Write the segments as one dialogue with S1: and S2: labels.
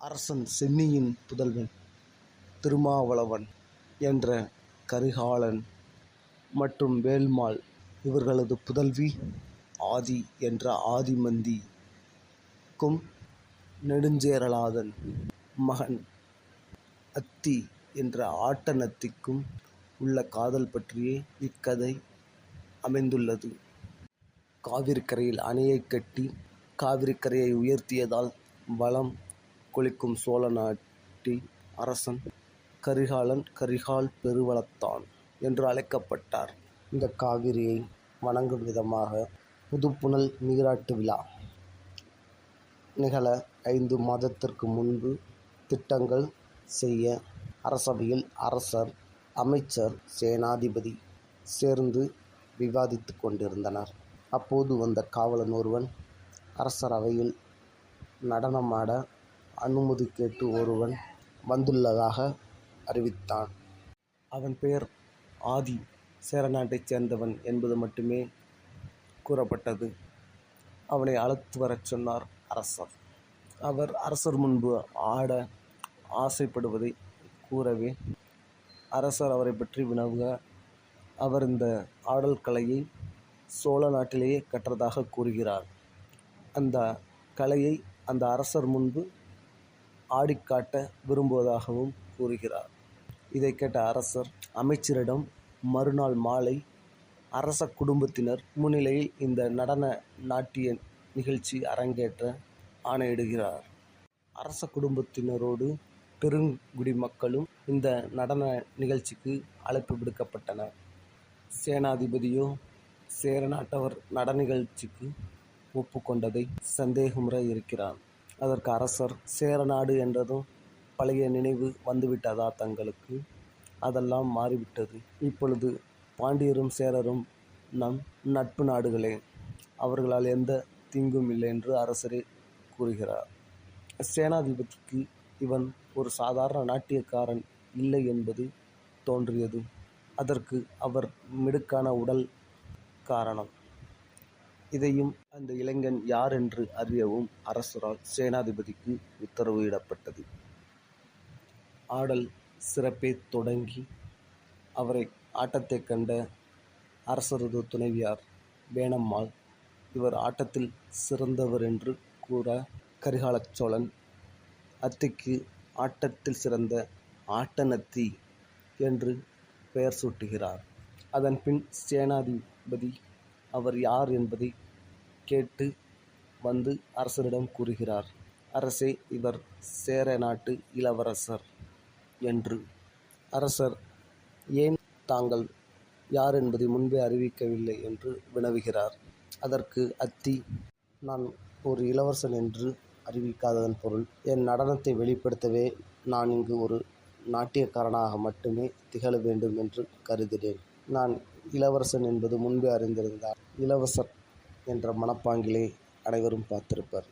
S1: அரசன் சென்னியின் புதல்வன் திருமாவளவன் என்ற கரிகாலன் மற்றும் வேல்மாள் இவர்களது புதல்வி ஆதி என்ற ஆதிமந்திக்கும் நெடுஞ்சேரலாதன் மகன் அத்தி என்ற ஆட்டனத்திக்கும் உள்ள காதல் பற்றியே இக்கதை அமைந்துள்ளது. காவிரிக்கரையில் அணையைக் கட்டி காவிரிக்கரையை உயர்த்தியதால் வளம் கொளிக்கும் சோழ நாட்டி அரசன் கரிகாலன் கரிகால் பெருவளத்தான் என்று அழைக்கப்பட்டார். இந்த காவிரியை வணங்கும் விதமாக புதுப்புனல் நீராட்டு விழா நிகழ ஐந்து மாதத்திற்கு முன்பு திட்டங்கள் செய்ய அரசவையில் அரசர் அமைச்சர் சேனாதிபதி சேர்ந்து விவாதித்துக் கொண்டிருந்தனர். அப்போது வந்த காவலன் ஒருவன் அரசரவையில் நடனமாட அனுமதி கேட்டு ஒருவன் வந்துள்ளதாக அறிவித்தான். அவன் பெயர் ஆதி சேரநாட்டைச் சேர்ந்தவன் என்பது மட்டுமே கூறப்பட்டது. அவனை அழைத்து வரச் சொன்னார் அரசர். அவர் அரசர் முன்பு ஆட ஆசைப்படுவதை கூறவே அரசர் அவரைப் பற்றி வினவுக அவர் இந்த ஆடல் கலையை சோழ நாட்டிலேயே கற்றதாகக் கூறுகிறார். அந்த கலையை அந்த அரசர் முன்பு ஆடிக்காட்ட விரும்புவதாகவும் கூறுகிறார். இதைக் கேட்ட அரசர் அமைச்சரிடம் மறுநாள் மாலை அரச குடும்பத்தினர் முன்னிலையில் இந்த நடன நாட்டிய நிகழ்ச்சி அரங்கேற்ற ஆணையிடுகிறார். அரச குடும்பத்தினரோடு பெருங்குடி மக்களும் இந்த நடன நிகழ்ச்சிக்கு அழைப்பு விடுக்கப்பட்டனர். சேனாதிபதியோ சேர நாட்டவர் நடன நிகழ்ச்சிக்கு ஒப்புக்கொண்டதை சந்தேகமுறை சந்தேகமுற இருக்கிறான். அதற்கு அரசர் சேரநாடு என்றதும் பழைய நினைவு வந்துவிட்டதா தங்களுக்கு? அதெல்லாம் மாறிவிட்டது. இப்பொழுது பாண்டியரும் சேரரும் நம் நட்பு நாடுகளே. அவர்களால் எந்த தீங்கும் இல்லை என்று அரசரே கூறுகிறார். சேனாதிபதிக்கு இவன் ஒரு சாதாரண நாட்டியக்காரன் இல்லை என்பது தோன்றியது. அதற்கு அவர் மிடுக்கான உடல் காரணம். இதையும் அந்த இளைஞன் யார் என்று அறியவும் அரசரால் சேனாதிபதிக்கு உத்தரவு இடப்பட்டது. ஆடல் சிறப்பே தொடங்கி அவரை ஆட்டத்தைக் கண்ட அரசரது துணைவியார் வேணம்மாள் இவர் ஆட்டத்தில் சிறந்தவர் என்று கூற கரிகாலச் சோழன் அத்திக்கு ஆட்டத்தில் சிறந்த ஆட்டனத்தி என்று பெயர் சூட்டுகிறார். அதன்பின் சேனாதிபதி அவர் யார் என்பதை கேட்டு வந்து அரசரிடம் கூறுகிறார். அரசே இவர் சேர நாட்டு இளவரசர் என்று. அரசர் ஏன் தாங்கள் யார் என்பதை முன்பே அறிவிக்கவில்லை என்று வினவுகிறார். அதற்கு அத்தி நான் ஒரு இளவரசன் என்று அறிவிக்காததன் பொருள் என் நடனத்தை வெளிப்படுத்தவே நான் இங்கு ஒரு நாட்டியக்காரனாக மட்டுமே திகழ வேண்டும் என்று கருதினேன். நான் இளவரசன் என்பது முன்பே அறிந்திருந்தார் இளவரசர் என்ற மனப்பாங்கிலே அனைவரும் பார்த்திருப்பர்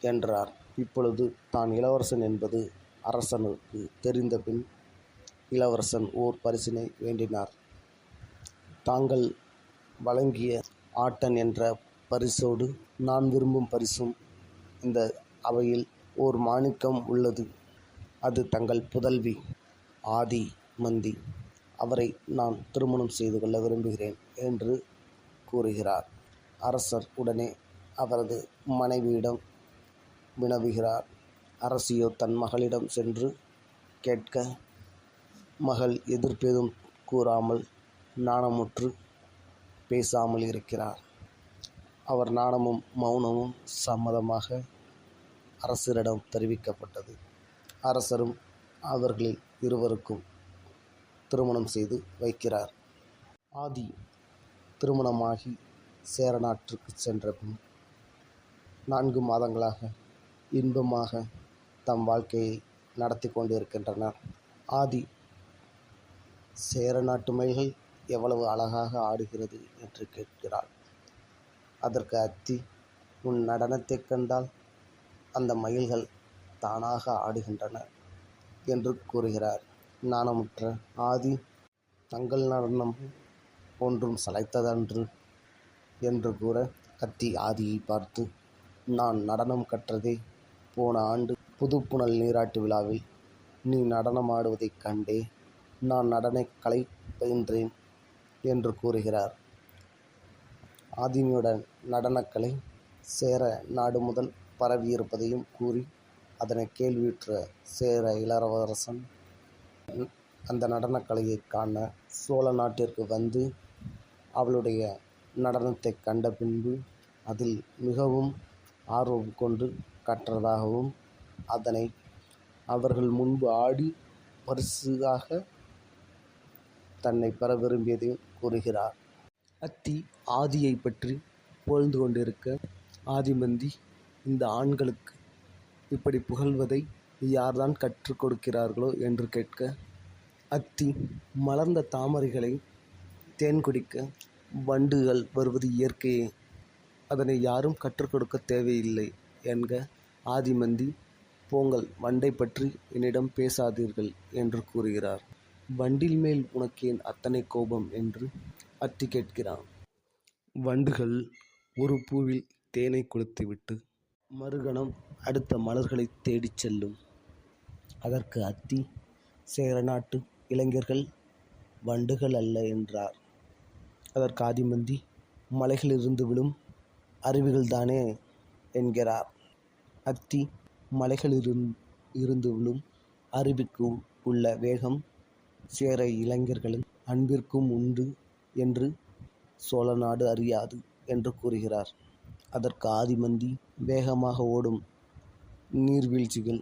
S1: என்றார். இப்பொழுது தான் இளவரசன் என்பது அரசனுக்கு தெரிந்தபின் இளவரசன் ஓர் பரிசினை வேண்டினார். தாங்கள் வழங்கிய ஆட்டன் என்ற பரிசோடு நான் விரும்பும் பரிசும் இந்த அவையில் ஓர் மாணிக்கம் உள்ளது. அது தங்கள் புதல்வி ஆதி மந்தி அவரை நான் திருமணம் செய்து கொள்ள விரும்புகிறேன் என்று கூறுகிறார். அரசர் உடனே அவரது மனைவியிடம் வினவுகிறார். அரசியோ தன் மகளிடம் சென்று கேட்க மகள் எதிர்ப்பேதும் கூறாமல் நாணமுற்று பேசாமல் இருக்கிறார். அவர் நாணமும் மௌனமும் சம்மதமாக அரசரிடம் தெரிவிக்கப்பட்டது. அரசரும் அவர்களில் இருவருக்கும் திருமணம் செய்து வைக்கிறார். ஆதி திருமணமாகி சேர நாட்டிற்குச் சென்றபின் நான்கு மாதங்களாக இன்பமாக தம் வாழ்க்கையை நடத்திக் கொண்டிருக்கின்றனர். ஆதி சேர நாட்டு மயில்கள் எவ்வளவு அழகாக ஆடுகிறது என்று கேட்கிறாள். அதற்கு அத்தி உன் நடனத்தைக் கண்டால் அந்த மயில்கள் தானாக ஆடுகின்றன என்று கூறுகிறார். நாணமுற்ற ஆதி தங்கள் நடனம் ஒன்றும் சளைத்ததன்று என்று கூற கத்தி ஆதியை பார்த்து நான் நடனம் கற்றதே போன ஆண்டு புதுப்புனல் நீராட்டு விழாவில் நீ நடனமாடுவதைக் கண்டே நான் நடனக்கலை பயின்றேன் என்று கூறுகிறார். ஆதினியுடன் நடனக்கலை சேர நாடு முதல் பரவியிருப்பதையும் கூறி அதனை கேள்வியுற்ற சேர இளவரசன் அந்த நடனக்கலையை காண சோழ நாட்டிற்கு வந்து அவளுடைய நடனத்தைக் கண்ட பின்பு அதில் மிகவும் ஆர்வம் கொண்டு கற்றதாகவும் அதனை அவர்கள் முன்பு ஆடி பரிசாகத் தன்னை பெற விரும்பியதையும் கூறுகிறார். அத்தி ஆதியைப் பற்றி புகழ்ந்து கொண்டிருக்க ஆதிமந்தி இந்த ஆண்களுக்கு இப்படி புகழ்வதை யார்தான் கற்றுக் கொடுக்கிறார்களோ என்று கேட்க அத்தி மலர்ந்த தாமரைகளை தேன் குடிக்க வண்டுகள் வருவது இயற்கையே அதனை யாரும் கற்றுக் கொடுக்க தேவையில்லை என்க ஆதிமந்தி போங்கள் வண்டை பற்றி என்னிடம் பேசாதீர்கள் என்று கூறுகிறார். வண்டின் மேல் உனக்கேன் அத்தனை கோபம் என்று அத்தி கேட்கிறான். வண்டுகள் ஒரு பூவில் தேனை கொளுத்திவிட்டு மறுகணம் அடுத்த மலர்களை தேடிச் செல்லும். அதற்கு அத்தி சேர நாட்டு இளைஞர்கள் வண்டுகள் அல்ல என்றார். அதற்கு ஆதிமந்தி மலைகளிலிருந்து விழும் அருவிகள்தானே என்கிறார். அத்தி இருந்து விழும் அருவிக்கு உள்ள வேகம் சேர இளைஞர்களின் அன்பிற்கும் உண்டு என்று சோழ நாடு அறியாது என்று கூறுகிறார். அதற்கு ஆதிமந்தி வேகமாக ஓடும் நீர்வீழ்ச்சிகள்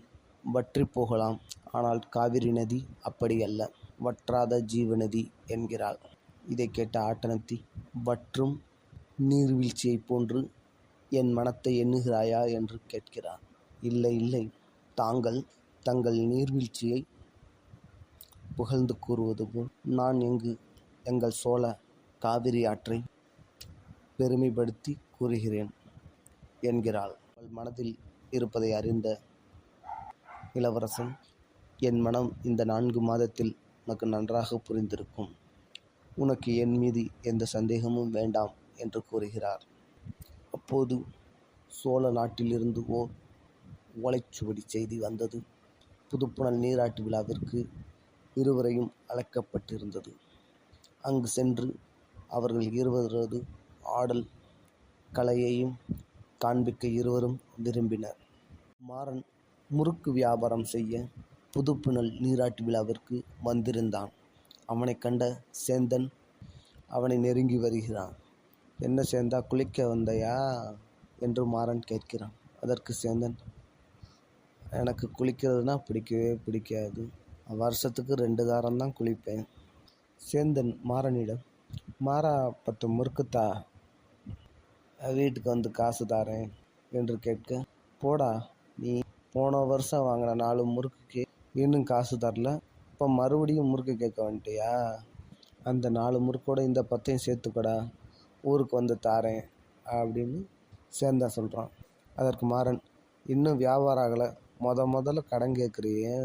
S1: வற்றிப் போகலாம் ஆனால் காவிரி நதி அப்படியல்ல வற்றாத ஜீவநதி என்கிறாள். இதைக் கேட்ட ஆட்டனத்தி வற்றும் நீர்வீழ்ச்சியைப் போன்று என் மனத்தை எண்ணுகிறாயா என்று கேட்கிறார். இல்லை இல்லை தாங்கள் தங்கள் நீர்வீழ்ச்சியை புகழ்ந்து கூறுவது போல் நான் இங்கு எங்கள் சோழ காவிரியாற்றைப் பெருமைப்படுத்திக் கூறுகிறேன் என்கிறாள். அவள் மனதில் இருப்பதை அறிந்த இளவரசன் என் மனம் இந்த நான்கு மாதத்தில் உனக்கு நன்றாக புரிந்திருக்கும். உனக்கு என் மீது எந்த சந்தேகமும் வேண்டாம் என்று கூறுகிறார். அப்போது சோழ நாட்டிலிருந்து ஓர் ஓலைச்சுவடி செய்தி வந்தது. புதுப்புணல் நீராட்டு விழாவிற்கு இருவரையும் அழைக்கப்பட்டிருந்தது. அங்கு சென்று அவர்கள் இருவரது ஆடல் கலையையும் காண்பிக்க இருவரும் விரும்பினர். மாறன் முறுக்கு வியாபாரம் செய்ய புதுப்புணல் நீராட்டு விழாவிற்கு வந்திருந்தான். அவனை கண்ட சேந்தன் அவனை நெருங்கி வருகிறான். என்ன சேந்தா குளிக்க வந்தையா என்று மாறன் கேட்கிறான். அதற்கு சேந்தன் எனக்கு குளிக்கிறதுனா பிடிக்கவே பிடிக்காது. வருஷத்துக்கு ரெண்டு தாரம்தான் குளிப்பேன். சேந்தன் மாறனிடம் மாறா பத்து முறுக்குத்தா வீட்டுக்கு வந்து காசு தாரேன் என்று கேட்க போடா நீ போன வருஷம் வாங்கின நாலு முறுக்குக்கு இன்னும் காசு தரல. இப்போ மறுபடியும் முறுக்கு கேட்க வந்துட்டியா? அந்த நாலு முறுக்கோட இந்த பத்தையும் சேர்த்துக்கடா ஊருக்கு வந்து தாரேன் அப்படின்னு சேர்ந்தா சொல்கிறான் அதற்கு மாறன் இன்னும் வியாபாரம் ஆகலை மொத முதல்ல கடன் கேட்குறியே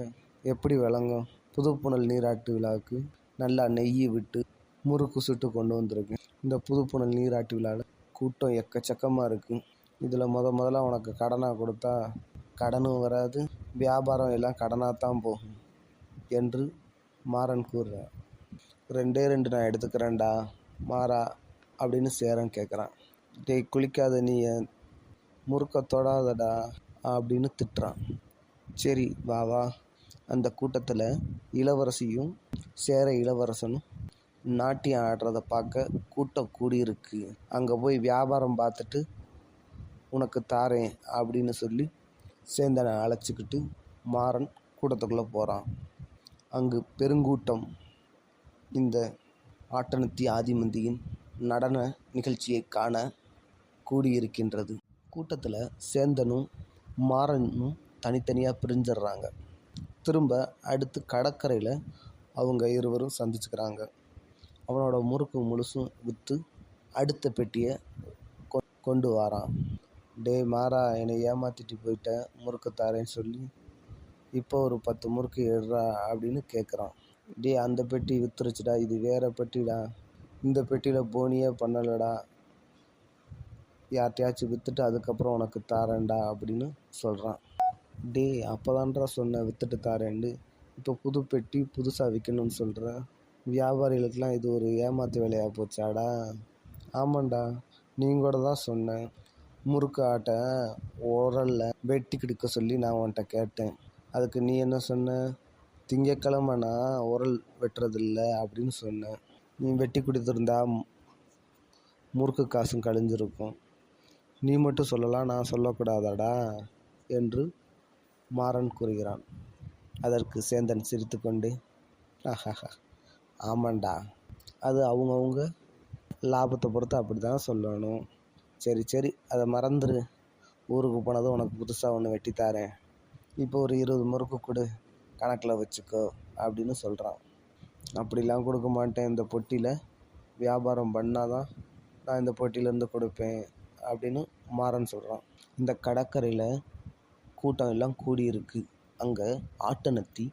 S1: எப்படி விளங்கும்? புதுப்புணல் நீராட்டு விழாவுக்கு நல்லா நெய் விட்டு முறுக்கு சுட்டு கொண்டு வந்திருக்கேன். இந்த புதுப்புணல் நீராட்டு விழாவில் கூட்டம் எக்கச்சக்கமாக இருக்குது இதில் முத முதல்ல உனக்கு கடனாக கொடுத்தா கடனும் வராது வியாபாரம் எல்லாம் கடனாக தான் போகும் என்று மாறன் கூறுறான். ரெண்டே ரெண்டு நான் எடுத்துக்கிறேன்டா மாறா அப்படின்னு சேரன் கேட்குறான் டேய் குளிக்காத நீ முறுக்க தொடாதடா அப்படின்னு திட்டுறான். சரி வா வா. அந்த கூட்டத்தில் இளவரசியும் சேர இளவரசனும் நாட்டியம் ஆடுறத பார்க்க கூட்டம் கூடியிருக்கு. அங்கே போய் வியாபாரம் பார்த்துட்டு உனக்கு தாரேன் அப்படின்னு சொல்லி சேந்தனை அழைச்சிக்கிட்டு மாறன் கூட்டத்துக்குள்ளே போகிறான் அங்கு பெருங்கூட்டம் இந்த ஆட்டனத்தி ஆதிமந்தியின் நடன நிகழ்ச்சியை காண கூடியிருக்கின்றது. கூட்டத்தில் சேந்தனும் மாறனும் தனித்தனியாக பிரிஞ்சிடுறாங்க திரும்ப அடுத்து கடற்கரையில் அவங்க இருவரும் சந்திச்சுக்கிறாங்க. அவனோட முறுக்கு முழுசும் விற்று அடுத்த பெட்டியைக் கொண்டு வாரான். டேய் மாறா என்னை ஏமாற்றிட்டு போயிட்ட முறுக்கு தாரேன்னு சொல்லி இப்போ ஒரு பத்து முறுக்கு எடுறா அப்படின்னு கேட்குறான் டேய் அந்த பெட்டி வித்துருச்சுடா இது வேற பெட்டிடா. இந்த பெட்டியில் போனியே பண்ணலடா. யார்கிட்டயாச்சும் வித்துட்டு அதுக்கப்புறம் உனக்கு தாரேன்டா அப்படின்னு சொல்கிறான் டேய் அப்போதான்டா சொன்னேன் விற்றுட்டு தாரேன்னு இப்போ புது பெட்டி புதுசாக விற்கணும்னு சொல்கிற வியாபாரிகளுக்கெலாம் இது ஒரு ஏமாத்து வேலையாக போச்சாடா? ஆமாண்டா நீங்கள் கூட தான் சொன்னேன். முறுக்கு ஆட்டை உரல்ல வெட்டி கிடுக்க சொல்லி நான் உன்கிட்ட கேட்டேன். அதுக்கு நீ என்ன சொன்ன? திங்கக்கிழமை நான் உரல் வெட்டுறதில்ல அப்படின்னு சொன்னேன் நீ வெட்டி கொடுத்துருந்தா முறுக்கு காசும் கழிஞ்சிருக்கும். நீ மட்டும் சொல்லலாம் நான் சொல்லக்கூடாதாடா? என்று மாறன் கூறுகிறான். அதற்கு சேந்தன் சிரித்துக்கொண்டு ஆஹாஹா ஆமாண்டா. அது அவங்கவுங்க லாபத்தை பொறுத்து அப்படி தான் சொல்லணும். சரி சரி அதை மறந்துடு ஊருக்கு போனதும் உனக்கு புதுசாக ஒன்று வெட்டித்தாரேன் இப்போ ஒரு இருபது முறுக்கு கொடு கணக்கில் வச்சுக்கோ அப்படின்னு சொல்கிறான் அப்படிலாம் கொடுக்க மாட்டேன் இந்த பொட்டியில். வியாபாரம் பண்ணாதான் நான் இந்த பொட்டியிலேருந்து கொடுப்பேன் அப்படின்னு மாறன் சொல்கிறான் இந்த கடற்கரையில் கூட்டம் எல்லாம் கூடியிருக்கு. அங்கே ஆட்டனத்தி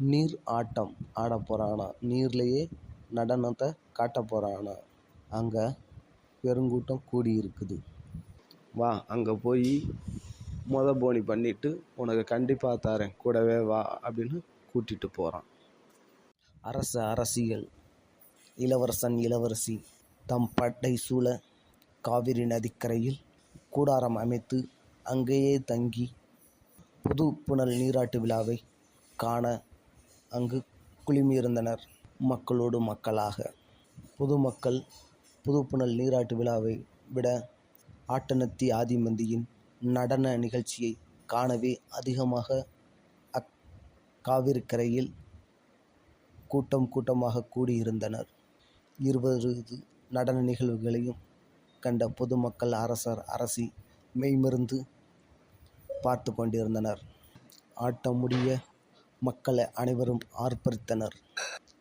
S1: நீர் ஆட்டம் ஆட போகிறானா நீர்லேயே நடனத்தை காட்ட போகிறானா அங்கே பெருங்கூட்டம் கூடி இருக்குது வா அங்கே போய் மொத போனி பண்ணிவிட்டு உனக்கு கண்டிப்பாக தரேன் கூடவே வா அப்படின்னு கூட்டிகிட்டு போகிறான் அரச அரசியல் இளவரசன் இளவரசி தம் பட்டை சூழ காவிரி நதிக்கரையில் கூடாரம் அமைத்து அங்கேயே தங்கி புது புனல் நீராட்டு விழாவை காண அங்கு குழுமியிருந்தனர். மக்களோடு மக்களாக பொதுமக்கள் புதுப்புனல் நீராட்டு விழாவை விட ஆட்டனத்தி ஆதிமந்தியின் நடன நிகழ்ச்சியை காணவே அதிகமாக அக்காவிற்கரையில் கூட்டம் கூட்டமாக கூடியிருந்தனர். இருபது நடன நிகழ்வுகளையும் கண்ட பொதுமக்கள் அரசர் அரசி மெய்மருந்து பார்த்து கொண்டிருந்தனர். ஆட்டம் முடிய மக்களை அனைவரும் ஆர்ப்பரித்தனர்.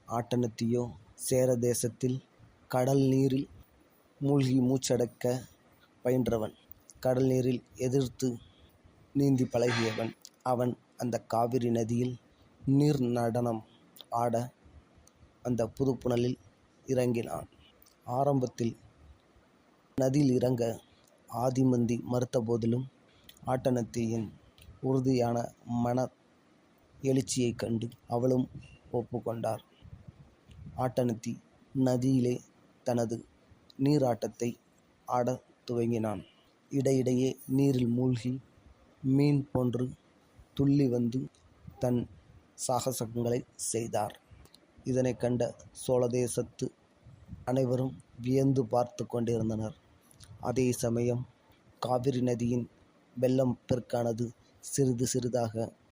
S1: ஆட்டனத்தையோ சேர தேசத்தில் கடல் நீரில் மூழ்கி மூச்சடக்க பயின்றவன் கடல் நீரில் எதிர்த்து நீந்தி பழகியவன் அவன் அந்த காவிரி நதியில் நீர் நடனம் ஆட அந்த புதுப்புணலில் இறங்கினான். ஆரம்பத்தில் நதியில் இறங்க ஆதிமந்தி மறுத்த போதிலும் ஆட்டனத்தியின் உறுதியான மன எழுச்சியைக் கண்டு அவளும் ஒப்புக்கொண்டார். ஆட்டனத்தி நதியிலே தனது நீராட்டத்தை ஆடத் துவங்கினான். இடையிடையே நீரில் மூழ்கி மீன் போன்று துள்ளி வந்து தன் சாகசங்களை செய்தார். இதனைக் கண்ட சோழ தேசத்து அனைவரும் வியந்து பார்த்து கொண்டிருந்தனர். அதே சமயம் காவிரி நதியின் வெள்ளம் பெருக்கானது சிறிது சிறிதாக